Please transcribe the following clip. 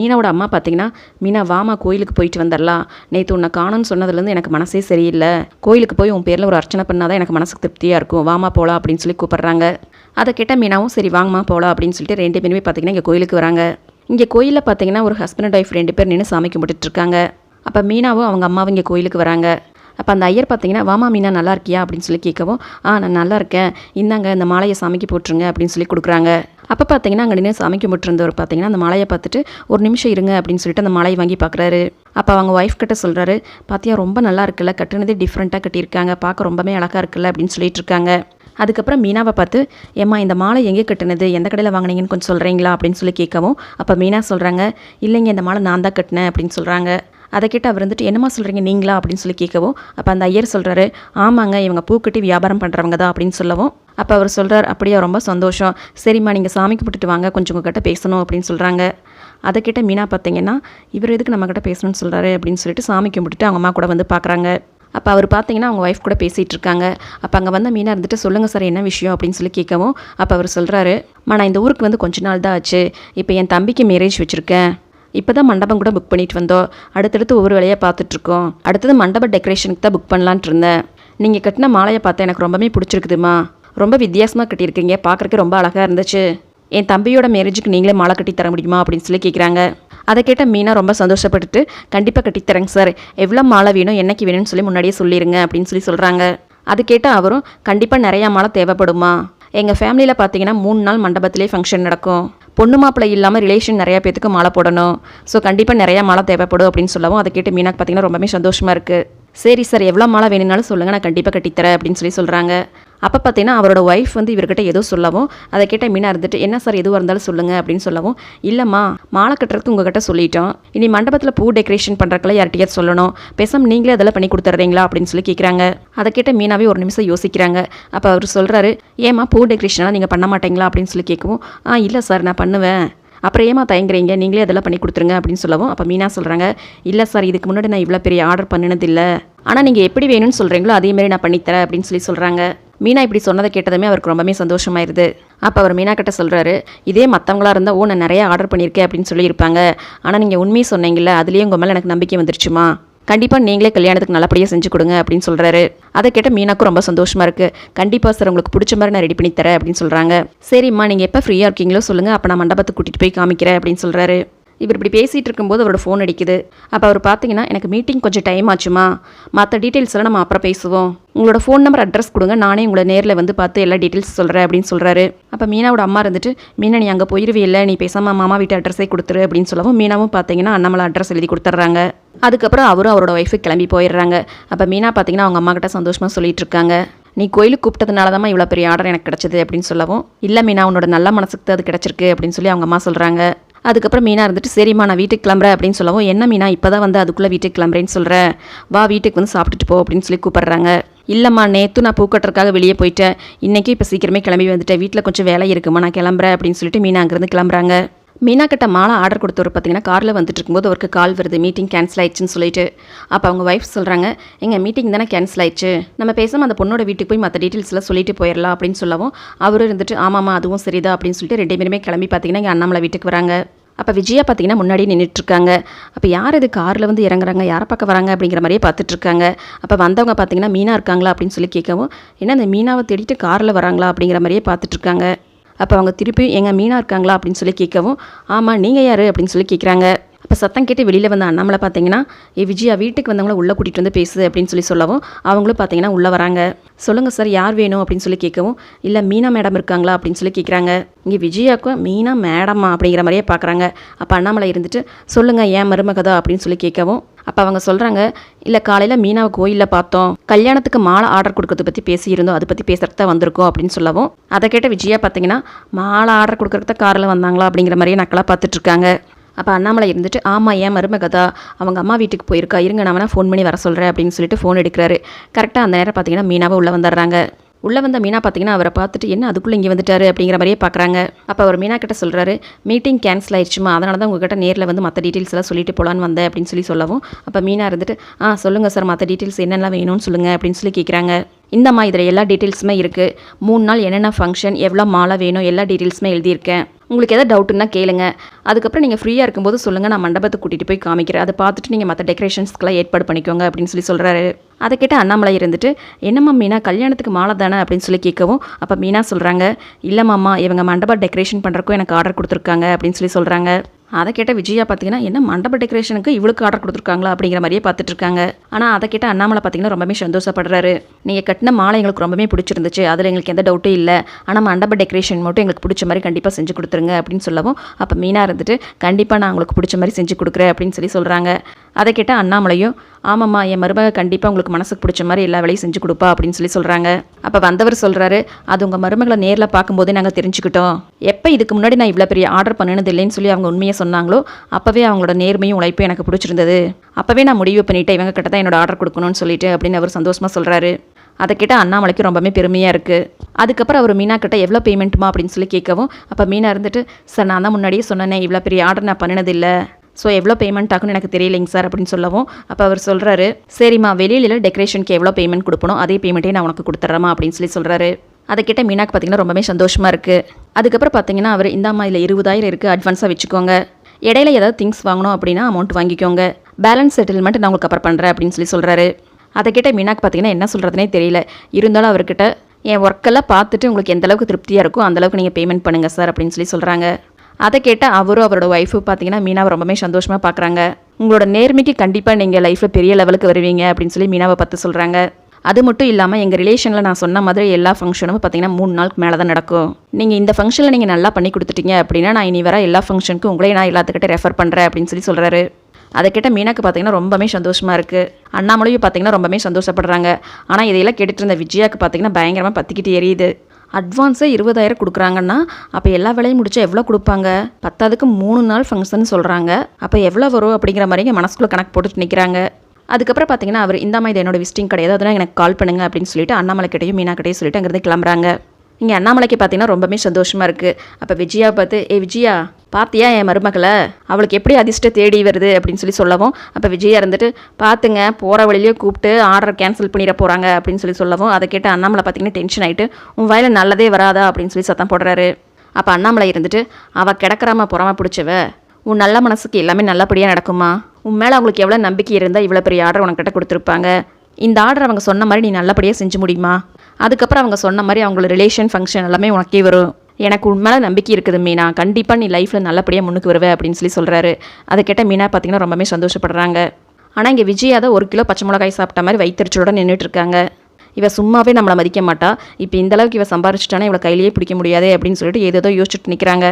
மீனாவோட அம்மா பார்த்தீங்கன்னா மீனா வாமா கோயிலுக்கு போயிட்டு வந்துடலாம் நேற்று உன்னை காணும்னு சொன்னதுலேருந்து எனக்கு மனசே சரியில்லை. கோயிலுக்கு போய் உன் பேரில் ஒரு அர்ச்சனை பண்ணாதான் எனக்கு மனசுக்கு திருப்தியாக இருக்கும். வாமா போகலாம் அப்படின்னு சொல்லி கூப்பிட்றாங்க. அதை கேட்ட மீனாவும் சரி வாங்கம்மா போகலாம் அப்படின்னு சொல்லிட்டு ரெண்டு பேருமே பார்த்தீங்கன்னா இங்கே கோயிலுக்கு வராங்க. இங்கே கோயிலில் பார்த்தீங்கன்னா ஒரு ஹஸ்பண்ட் அண்ட் ஒய்ஃப் ரெண்டு பேர் நின்று சாமி கும்பிட்டுட்டு இருக்காங்க. அப்போ மீனாவும் அவங்க அம்மாவும் இங்கே கோயிலுக்கு வராங்க. அப்போ அந்த ஐயர் பார்த்தீங்கன்னா வாமா மீனா நல்லா இருக்கியா? அப்படின்னு சொல்லி கேட்கவும் ஆ நான் நல்லா இருக்கேன். இந்தாங்க இந்த மாலையை சாமிக்கு போட்டுருங்க அப்படின்னு சொல்லி கொடுக்குறாங்க. அப்போ பார்த்தீங்கன்னா அங்கே நின்று சாமிக்கு முட்டிருந்தவர் பார்த்தீங்கன்னா அந்த மாலையை பார்த்துட்டு ஒரு நிமிஷம் இருங்க அப்படின்னு சொல்லிட்டு அந்த மாலையை வாங்கி பார்க்குறாரு அப்போ அவங்க ஒய்ஃப் கிட்ட சொல்கிறாரு பார்த்தியா ரொம்ப நல்லா இருக்குல்ல கட்டுனதே டிஃப்ரெண்ட்டாக கட்டியிருக்காங்க. பார்க்க ரொம்பவே அழகாக இருக்குல்ல அப்படின்னு சொல்லிட்டு இருக்காங்க. அதுக்கப்புறம் மீனாவை பார்த்து ஏம்மா இந்த மாலை எங்கே கட்டினது? எந்த கடையில் வாங்குனீங்கன்னு கொஞ்சம் சொல்கிறீங்களா அப்படின்னு சொல்லி கேட்கவும் அப்போ மீனா சொல்கிறாங்க இல்லைங்க இந்த மாலை நான் தான் கட்டினேன் அப்படின்னு சொல்கிறாங்க அதை கேட்டு அவர் வந்துட்டு என்னம்மா சொல்கிறீங்க நீங்களா? அப்படின்னு சொல்லி கேட்கவும் அப்போ அந்த ஐயர் சொல்கிறாரு ஆமாங்க இவங்க பூக்கட்டி வியாபாரம் பண்ணுறவங்க தான் அப்படின்னு சொல்லவும் அப்போ அவர் சொல்கிறார் அப்படியே ரொம்ப சந்தோஷம். சரிம்மா நீங்கள் சாமி கும்பிட்டுட்டு வாங்க கொஞ்சம் உங்ககிட்ட பேசணும் அப்படின்னு சொல்கிறாங்க அதை கிட்ட மீனா பார்த்தீங்கன்னா இவர் எதுக்கு நம்மக்கிட்ட பேசணும்னு சொல்கிறாரு அப்படின்னு சொல்லிட்டு சாமி கும்பிட்டுட்டு அவங்க அம்மா கூட வந்து பார்க்குறாங்க அப்போ அவர் பார்த்தீங்கன்னா அவங்க ஒய்ஃப் கூட பேசிகிட்டு இருக்காங்க. அப்போ அங்கே வந்த மீனாக இருந்துட்டு சொல்லுங்கள் சார் என்ன விஷயம்? அப்படின்னு சொல்லி கேட்கவும் அப்போ அவர் சொல்கிறாரு மா நான் இந்த ஊருக்கு வந்து கொஞ்ச நாள் தான் ஆச்சு. இப்போ என் தம்பிக்கு மேரேஜ் வச்சுருக்கேன். இப்போ தான் மண்டபம் கூட புக் பண்ணிட்டு வந்தோம். அடுத்தடுத்து ஒவ்வொரு வேலையாக பார்த்துட்ருக்கோம். அடுத்தது மண்டப டெக்கரேஷனுக்கு தான் புக் பண்ணலான்ட்டு இருந்தேன். நீங்கள் கட்டின மாலையை பார்த்தா எனக்கு ரொம்பவே பிடிச்சிருக்குதுமா. ரொம்ப வித்தியாசமாக கட்டியிருக்கீங்க. பார்க்குறக்கு ரொம்ப அழகாக இருந்துச்சு. என் தம்பியோட மேரேஜுக்கு நீங்களே மாலை கட்டி தர முடியுமா அப்படின்னு சொல்லி கேட்குறாங்க அதை கேட்ட மீனா ரொம்ப சந்தோஷப்பட்டுட்டு கண்டிப்பாக கட்டித்தரேங்க சார் எவ்வளோ மாலை வேணும் என்னைக்கு வேணும்னு சொல்லி முன்னாடியே சொல்லிடுங்க அப்படின்னு சொல்லி சொல்கிறாங்க அது கேட்டால் அவரும் கண்டிப்பாக நிறையா மாலை தேவைப்படுமா. எங்கள் ஃபேமிலியில் பார்த்தீங்கன்னா மூணு நாள் மண்டபத்திலே ஃபங்க்ஷன் நடக்கும். பொண்ணு மாப்பிள்ளை இல்லாமல் ரிலேஷன் நிறையா பேத்துக்கு மாலை போடணும். ஸோ கண்டிப்பாக நிறையா மாலை தேவைப்படும் அப்படின்னு சொல்லவும் அதை கேட்டு மீனாக்கு பார்த்தீங்கன்னா ரொம்பவே சந்தோஷமாக இருக்குது சரி சார் எவ்வளோ மாலை வேணும்னாலும் சொல்லுங்கள் நான் கண்டிப்பாக கட்டித்தரேன் அப்படின்னு சொல்லி சொல்கிறாங்க அப்போ பார்த்தீங்கன்னா அவரோட ஒய்ஃப் வந்து இவர்கிட்ட ஏதோ சொல்லவும் அதை கேட்ட மீனா இருந்துட்டு என்ன சார் எதுவாக இருந்தாலும் சொல்லுங்கள் அப்படின்னு சொல்லவும் இல்லைம்மா மாலை கட்டுறதுக்கு உங்ககிட்ட சொல்லிட்டோம். இனி மண்டபத்தில் பூ டெக்கரேஷன் பண்ணுறக்கெல்லாம் யார்கிட்டயாவது சொல்லணும்? பேசாம நீங்களே அதெல்லாம் பண்ணி கொடுத்துட்றீங்களா அப்படின்னு சொல்லி கேட்குறாங்க அதை கேட்ட மீனாவே ஒரு நிமிஷம் யோசிக்கிறாங்க. அப்போ அவர் சொல்கிறாரு ஏம்மா பூ டெக்கரேஷன்லாம் நீங்கள் பண்ண மாட்டீங்களா? அப்படின்னு சொல்லி கேட்கவும் ஆ இல்லை சார் நான் பண்ணுவேன். அப்புறம் ஏமா தயங்குறீங்க? நீங்களே அதெல்லாம் பண்ணி கொடுத்துருங்க அப்படின்னு சொல்லவும் அப்போ மீனா சொல்கிறாங்க இல்லை சார் இதுக்கு முன்னாடி நான் இவ்வளோ பெரிய ஆர்டர் பண்ணினதில்லை. ஆனால் நீங்கள் எப்படி வேணும்னு சொல்கிறீங்களோ அதேமாரி நான் பண்ணித்தரேன் அப்படின்னு சொல்லி சொல்கிறாங்க மீனா இப்படி சொன்னதை கேட்டதுமே அவருக்கு ரொம்பவே சந்தோஷமாயிருது. அப்போ அவர் மீனா கிட்ட சொல்கிறாரு இதே மற்றவங்களாக இருந்தால் ஓ நான் நிறைய ஆர்டர் பண்ணியிருக்கேன் அப்படின்னு சொல்லியிருப்பாங்க. ஆனால் நீங்கள் உண்மையை சொன்னீங்கல்ல அதுலேயும் உங்கள் மேலே எனக்கு நம்பிக்கை வந்துருச்சுமா? கண்டிப்பாக நீங்களே கல்யாணத்துக்கு நல்லபடியாக செஞ்சு கொடுங்க அப்படின்னு சொல்கிறாரு அதை கேட்ட மீனாக்கும் ரொம்ப சந்தோஷமாக இருக்குது கண்டிப்பாக சார் உங்களுக்கு பிடிச்ச மாதிரி நான் ரெடி பண்ணி தரேன் அப்படின்னு சொல்கிறாங்க சரிம்மா நீங்கள் எப்போ ஃப்ரீயாக இருக்கீங்களோ சொல்லுங்கள் அப்போ நான் மண்டபத்துக்கு கூட்டிகிட்டு போய் காமிக்கிறேன் அப்படின்னு சொல்கிறாரு இவர் இப்படி பேசிகிட்டு இருக்கும்போது அவரோட ஃபோன் அடிக்குது. அப்போ அவர் பார்த்தீங்கன்னா எனக்கு மீட்டிங் கொஞ்சம் டைம் ஆச்சுமா. மற்ற டீட்டெயில்ஸ்லாம் நம்ம அப்புறம் பேசுவோம். உங்களோட ஃபோன் நம்பர் அட்ரஸ் கொடுங்க. நானே உங்களை நேரில் வந்து பார்த்து எல்லா டீட்டெயில்ஸ் சொல்கிறேன் அப்படின்னு சொல்கிறாரு அப்போ மீனாவோட அம்மா இருந்துட்டு மீனா நீ அங்கே போயிருவே இல்லை. நீ பேசாமல் மாமா வீட்டு அட்ரஸே கொடுத்துரு அப்படின்னு சொல்லவும் மீனாவும் பார்த்தீங்கன்னா அண்ணாமலை அட்ரஸ் எழுதி கொடுத்துட்றாங்க அதுக்கப்புறம் அவரும் அவரோட ஒய்ஃபுக்கு கிளம்பி போயிடுறாங்க அப்போ மீனா பார்த்தீங்கன்னா அவங்க அம்மா கிட்ட சந்தோஷமாக சொல்லிட்டு இருக்காங்க நீ கோயிலுக்கு கூப்பிட்டதுனால தான் இவ்வளோ பெரிய ஆர்டர் எனக்கு கிடச்சிது அப்படின்னு சொல்லவும் இல்லை மீனா உன்னோட நல்ல மனசுக்கு அது கிடச்சிருக்கு அப்படின்னு சொல்லி அவங்க அம்மா சொல்கிறாங்க அதுக்கப்புறம் மீனா இருந்துட்டு சரிம்மா நான் வீட்டுக்கு கிளம்புறேன் அப்படின்னு சொல்லவும் என்ன மீனா இப்போ தான் வந்து அதுக்குள்ளே வீட்டுக்கு கிளம்புறேன்னு சொல்கிறேன் வா வீட்டுக்கு வந்து சாப்பிட்டுட்டு போ அப்படின்னு சொல்லி கூப்பிட்றாங்க. இல்லைம்மா நேற்று நான் பூக்கட்டுறதுக்காக வெளியே போயிட்டேன். இன்றைக்கி இப்போ சீக்கிரமே கிளம்பி வந்துட்டேன். வீட்டில் கொஞ்சம் வேலை இருக்குமா? நான் கிளம்புறேன் அப்படின்னு சொல்லிட்டு மீனா அங்கேருந்து கிளம்புறாங்க. மீனாக்கிட்ட மாலை ஆர்டர் கொடுத்தவர் பார்த்தீங்கன்னா காரில் வந்துட்டு இருக்கும்போது அவருக்கு கால் வருது மீட்டிங் கேன்சல் ஆயிடுச்சுன்னு சொல்லிட்டு. அப்போ அவங்க ஒய்ஃப் சொல்கிறாங்க எங்கள் மீட்டிங் தானே கேன்சல் ஆயிடுச்சு. நம்ம பேசாமல் அந்த பொண்ணோட வீட்டுக்கு போய் மற்ற டீட்டெயில்ஸ்லாம் சொல்லிட்டு போயிடலாம் அப்படின்னு சொல்லவும் அவரும் இருந்துட்டு ஆமாம்மா அதுவும் சரிதா அப்படின்னு சொல்லிட்டு ரெண்டு பேருமே கிளம்பி பார்த்தீங்கன்னா எங்கள் அண்ணாமலை வீட்டுக்கு வராங்க. அப்போ விஜயா பார்த்தீங்கன்னா முன்னாடி நின்றுட்டுருக்காங்க அப்போ யார் இது காரில் வந்து இறங்குறாங்க யாரை பார்க்க வராங்க அப்படிங்கிற மாதிரியே பார்த்துட்ருக்காங்க அப்போ வந்தவங்க பார்த்தீங்கன்னா மீனா இருக்காங்களா? அப்படின்னு சொல்லி கேட்கவும் ஏன்னா அந்த மீனாவை தேடிட்டு காரில் வராங்களா? அப்படிங்கிற மாதிரியே பார்த்துட்ருக்காங்க அப்போ அவங்க திருப்பி எங்கள் மீனா இருக்காங்களா? அப்படின்னு சொல்லி கேட்கவும் ஆமாம் நீங்கள் யார்? அப்படின்னு சொல்லி கேட்குறாங்க. அப்போ சத்தம் கேட்டு வெளியில் வந்த அண்ணாமலை பார்த்தீங்கன்னா ஏ விஜயா வீட்டுக்கு வந்தவங்கள உள்ளே கூட்டிகிட்டு வந்து பேசு அப்படின்னு சொல்லி சொல்லவும் அவங்களும் பார்த்தீங்கன்னா உள்ளே வராங்க. சொல்லுங்கள் சார் யார் வேணும்? அப்படின்னு சொல்லி கேட்கவும் இல்லை மீனா மேடம் இருக்காங்களா? அப்படின்னு சொல்லி கேட்குறாங்க. இங்கே விஜயாக்கும் மீனா மேடமா அப்படிங்கிற மாதிரியே பார்க்குறாங்க அப்போ அண்ணாமலை இருந்துட்டு சொல்லுங்கள் ஏன் மருமகதா? அப்படின்னு சொல்லி கேட்கவும் அப்போ அவங்க சொல்கிறாங்க இல்லை காலையில் மீனாவை கோயிலில் பார்த்தோம். கல்யாணத்துக்கு மாலை ஆர்டர் கொடுக்கறத பற்றி பேசியிருந்தோம். அதை பற்றி பேசுறதுக்கு தான் வந்திருக்கோம் அப்படின்னு சொல்லவும் அதை கேட்ட விஜயா பார்த்தீங்கன்னா மாலை ஆர்டர் கொடுக்கறதுக்கு தான் காரில் வந்தாங்களா? அப்படிங்கிற மாதிரியே நக்கலாக பார்த்துட்ருக்காங்க அப்போ அண்ணாமலை இருந்துட்டு ஆமாம் ஏன் மருமகதா அவங்க அம்மா வீட்டுக்கு போயிருக்கா. இருங்க நான் வேணால் ஃபோன் பண்ணி வர சொல்கிறேன் அப்படின்னு சொல்லிட்டு ஃபோன் எடுக்கிறாரு. கரெக்டாக அந்த நேரம் பார்த்தீங்கன்னா மீனாவை உள்ளே வந்துடுறாங்க. உள்ளே வந்த மீனா பார்த்தீங்கன்னா அவரை பார்த்துட்டு என்ன அதுக்குள்ளே இங்கே வந்துட்டாரு? அப்படிங்கிற மாதிரியே பார்க்குறாங்க அப்போ அவர் மீனா கிட்ட சொல்கிறாரு மீட்டிங் கேன்சல் ஆயிடுச்சுமா அதனால தான் உங்ககிட்ட நேரில் வந்து மற்ற டீட்டெயில்ஸ் எல்லாம் சொல்லிட்டு போகலான்னு வந்தேன் அப்படின்னு சொல்லி சொல்லவும் அப்போ மீனா இருந்துட்டு ஆ சொல்லுங்கள் சார். மற்ற டீட்டெயில்ஸ் என்னெல்லாம் வேணும்னு சொல்லுங்கள் அப்படின்னு சொல்லி கேட்குறாங்க இந்தம்மா இதில் எல்லா டீட்டெயில்ஸுமே இருக்குது மூணு நாள் என்னென்ன ஃபங்க்ஷன் எவ்வளோ மாலை வேணும் எல்லா டீட்டெயில்ஸுமே எழுதியிருக்கேன். உங்களுக்கு எதாவது டவுட்டுன்னா கேளுங்க. அதுக்கப்புறம் நீங்கள் ஃப்ரீயாக இருக்கும்போது சொல்லுங்கள் நான் மண்டபத்தை கூட்டிகிட்டு போய் காமிக்கிறேன். அதை பார்த்துட்டு நீங்கள் மற்ற டெக்கரேஷன்ஸ்க்கெலாம் ஏற்பாடு பண்ணிக்கோங்க அப்படின்னு சொல்லி சொல்கிறாரு அதை கேட்ட அண்ணாமலை இருந்துட்டு என்னம்மா மீனா கல்யாணத்துக்கு மாலை தானே? அப்படின்னு சொல்லி கேட்கவும் அப்போ மீனா சொல்கிறாங்க இல்லைம்மாம்மா இவங்க மண்டபம் டெக்கரேஷன் பண்ணுறக்கும் எனக்கு ஆர்டர் கொடுத்துருக்காங்க அப்படின்னு சொல்லி சொல்கிறாங்க அதை கேட்ட விஜயா பார்த்தீங்கன்னா என்ன மண்டப டெக்கரேஷனுக்கு இவளுக்கு ஆர்டர் கொடுத்துருக்காங்களா? அப்படிங்கிற மாதிரியே பார்த்துட்டு இருக்காங்க ஆனால் அதை கேட்ட அண்ணாமலை பார்த்தீங்கன்னா ரொம்பவே சந்தோஷப்படுறாரு. நீங்கள் கட்டின மாலை எங்களுக்கு ரொம்பவே பிடிச்சிருந்துச்சு. அதில் எங்களுக்கு எந்த டவுட்டும் இல்லை. ஆனால் மண்டப டெக்கரேஷன் மட்டும் எங்களுக்கு பிடிச்ச மாதிரி கண்டிப்பாக செஞ்சு கொடுத்துருங்க அப்படின்னு சொல்லவும் அப்போ மீனாக இருந்துட்டு கண்டிப்பாக நான் உங்களுக்கு பிடிச்ச மாதிரி செஞ்சு கொடுக்குறேன் அப்படின்னு சொல்லி சொல்கிறாங்க அதை கேட்ட அண்ணாமலையும் ஆமாம்மா என் மருமக கண்டிப்பாக உங்களுக்கு மனசுக்கு பிடிச்ச மாதிரி எல்லா வேலையும் செஞ்சு கொடுப்பா அப்படின்னு சொல்லி சொல்கிறாங்க அப்போ வந்தவர் சொல்கிறாரு அது உங்கள் மருமகளை நேரில் பார்க்கும்போதே நாங்கள் தெரிஞ்சுக்கிட்டோம். எப்போ இதுக்கு முன்னாடி நான் இவ்வளோ பெரிய ஆர்டர் பண்ணினது இல்லைன்னு சொல்லி அவங்க உண்மையை சொன்னாங்களோ அப்போவே அவங்களோட நேர்மையும் உழைப்பும் எனக்கு பிடிச்சிருந்தது. அப்போவே நான் முடிவு பண்ணிட்டேன் இவங்க கிட்ட தான் என்னோட ஆர்டர் கொடுக்கணும்னு சொல்லிட்டு அப்படின்னு அவர் சந்தோஷமாக சொல்கிறாரு அதை கேட்ட அண்ணாமலைக்கு ரொம்பவே பெருமையாக இருக்குது அதுக்கப்புறம் அவர் மீனா கிட்ட எவ்வளோ பேமெண்ட்டுமா அப்படின்னு சொல்லி கேட்கவும் அப்போ மீனா இருந்துட்டு சார் நான் தான் முன்னாடியே சொன்னேனே இவ்வளோ பெரிய ஆர்டர் நான் பண்ணினதில்லை ஸோ எவ்வளோ பேமெண்ட் ஆகும்னு எனக்கு தெரியலைங்க சார் அப்படின்னு சொல்லவும். அப்போ அவர் சொல்கிறாரு சரிம்மா வெளியில டெக்கரேஷனுக்கு எவ்வளோ பேமெண்ட் கொடுக்கணும் அதே பேமெண்ட்டே நான் உனக்கு கொடுத்துட்றேம்மா அப்படின்னு சொல்லி சொல்கிறாரு அதை கேட்ட மீனாக்கு பார்த்தீங்கன்னா ரொம்பவே சந்தோஷமாக இருக்குது அதுக்கப்புறம் பார்த்தீங்கன்னா அவர் இந்தாம்மா இதில் இருபதாயிரம் இருக்குது அட்வான்ஸாக வச்சுக்கோங்க. இடையில ஏதாவது திங்ஸ் வாங்கணும் அப்படின்னா அமௌண்ட் வாங்கிக்கோங்க. பேலன்ஸ் செட்டில்மெண்ட் நான் உங்களுக்கு அப்புறம் பண்ணுறேன் அப்படின்னு சொல்லி சொல்கிறாரு அதை கிட்ட மீனாக்கு பார்த்தீங்கன்னா என்ன சொல்கிறதுனே தெரியல. இருந்தாலும் அவர்கிட்ட என் ஒர்க்கெல்லாம் பார்த்துட்டு உங்களுக்கு எந்த அளவுக்கு திருப்தியாக இருக்கோ அந்தளவுக்கு நீங்கள் பேமெண்ட் பண்ணுங்கள் சார் அப்படின்னு சொல்லி சொல்கிறாங்க அதை கேட்ட அவரும் அவரோட ஒய்ஃபு பார்த்தீங்கன்னா மீனாவை ரொம்பவே சந்தோஷமாக பார்க்குறாங்க உங்களோட நேர்மைக்கு கண்டிப்பாக நீங்கள் லைஃப்பில் பெரிய லெவலுக்கு வருவீங்க அப்படின்னு சொல்லி மீனாவை பார்த்து சொல்கிறாங்க அது மட்டும் இல்லாமல் எங்கள் ரிலேஷனில் நான் சொன்ன மாதிரி எல்லா ஃபங்க்ஷனும் பார்த்தீங்கன்னா மூணு நாளுக்கு மேலே தான் நடக்கும். நீங்கள் இந்த ஃபங்க்ஷனில் நீங்கள் நல்லா பண்ணி கொடுத்துட்டீங்க அப்படின்னா நான் இனி வர எல்லா ஃபங்க்ஷனுக்கும் உங்களே நான் எல்லாத்துக்கிட்ட ரெஃபர் பண்ணுறேன் அப்படின்னு சொல்லி சொல்கிறாரு அதை கேட்ட மீனாக்கு பார்த்தீங்கன்னா ரொம்பவே சந்தோஷமாக இருக்குது அண்ணாமலையும் பார்த்தீங்கன்னா ரொம்பவே சந்தோஷப்படுறாங்க. ஆனால் இதையெல்லாம் கேட்டுட்டு இருந்த விஜயாவுக்கு பார்த்தீங்கன்னா பயங்கரமாக பற்றிக்கிட்டு எரியுது. அட்வான்ஸே இருபதாயிரம் கொடுக்குறாங்கன்னா அப்போ எல்லா வேலையும் முடிச்சா எவ்வளோ கொடுப்பாங்க? பத்தாவதுக்கு மூணு நாள் ஃபங்க்ஷன் சொல்கிறாங்க அப்போ எவ்வளோ வரும் அப்படிங்கிற மாதிரி எங்கள் மனசுக்குள்ளே கணக்கு போட்டுட்டு நிற்கிறாங்க அதுக்கப்புறம் பார்த்தீங்கன்னா அவர் இந்த மாதிரி என்னோட விசிட்டிங் கிடையாது அதனால் எனக்கு கால் பண்ணுங்க அப்படின்னு சொல்லிட்டு அண்ணாமலை கிட்டையும் மீனா கிட்டையும் சொல்லிட்டு அங்கேருந்து கிளம்புறாங்க. இங்கே அண்ணாமலைக்கு பார்த்தீங்கன்னா ரொம்பவே சந்தோஷமாக இருக்குது அப்போ விஜயா பார்த்து ஏ விஜயா பார்த்தியா என் மருமகளை? அவளுக்கு எப்படி அதிர்ஷ்ட தேடி வருது? அப்படின்னு சொல்லி சொல்லவும் அப்போ விஜயா இருந்துட்டு பார்த்துங்க போகிற வழியிலே கூப்பிட்டு ஆர்டர் கேன்சல் பண்ணிட போகிறாங்க அப்படின்னு சொல்லி சொல்லவும் அதை கேட்டு அண்ணாமலை பார்த்தீங்கன்னா டென்ஷன் ஆகிட்டு உன் வயலில் நல்லதே வராதா? அப்படின்னு சொல்லி சத்தம் போடுறாரு. அப்போ அண்ணாமலை இருந்துட்டு அவள் கிடக்கிறாம புறமா பிடிச்சவ? உன் நல்ல மனசுக்கு எல்லாமே நல்லபடியாக நடக்குமா? உன் மேலே அவங்களுக்கு எவ்வளோ நம்பிக்கை இருந்தால் இவ்வளோ பெரிய ஆர்டர் உனக்கிட்ட கொடுத்துருப்பாங்க? இந்த ஆர்டர் அவங்க சொன்ன மாதிரி நீ நல்லபடியாக செஞ்சு முடியுமா? அதுக்கப்புறம் அவங்க சொன்ன மாதிரி அவங்களோட ரிலேஷன் ஃபங்க்ஷன் எல்லாமே உனக்கே வரும். எனக்கு உன் மேலே நம்பிக்கை இருக்குது மீனா. கண்டிப்பாக நீ லைஃப்பில் நல்லபடியாக முன்னுக்கு வருவே அப்படின்னு சொல்லி சொல்கிறாரு அதை கேட்ட மீனா பார்த்தீங்கன்னா ரொம்பவே சந்தோஷப்படுறாங்க. ஆனால் இங்கே விஜயா தான் ஒரு கிலோ பச்சை மிளகாய் சாப்பிட்ட மாதிரி வயிற்றுச்சலோட நின்றுட்டு இருக்காங்க. இவ சும்மாவே நம்மளை மதிக்க மாட்டா. இப்போ இந்தளவுக்கு இவ சம்பாரிச்சிட்டானா இவளை கையிலேயே பிடிக்க முடியாதே அப்படின்னு சொல்லிட்டு ஏதேதோ யோசிச்சுட்டு நிற்கிறாங்க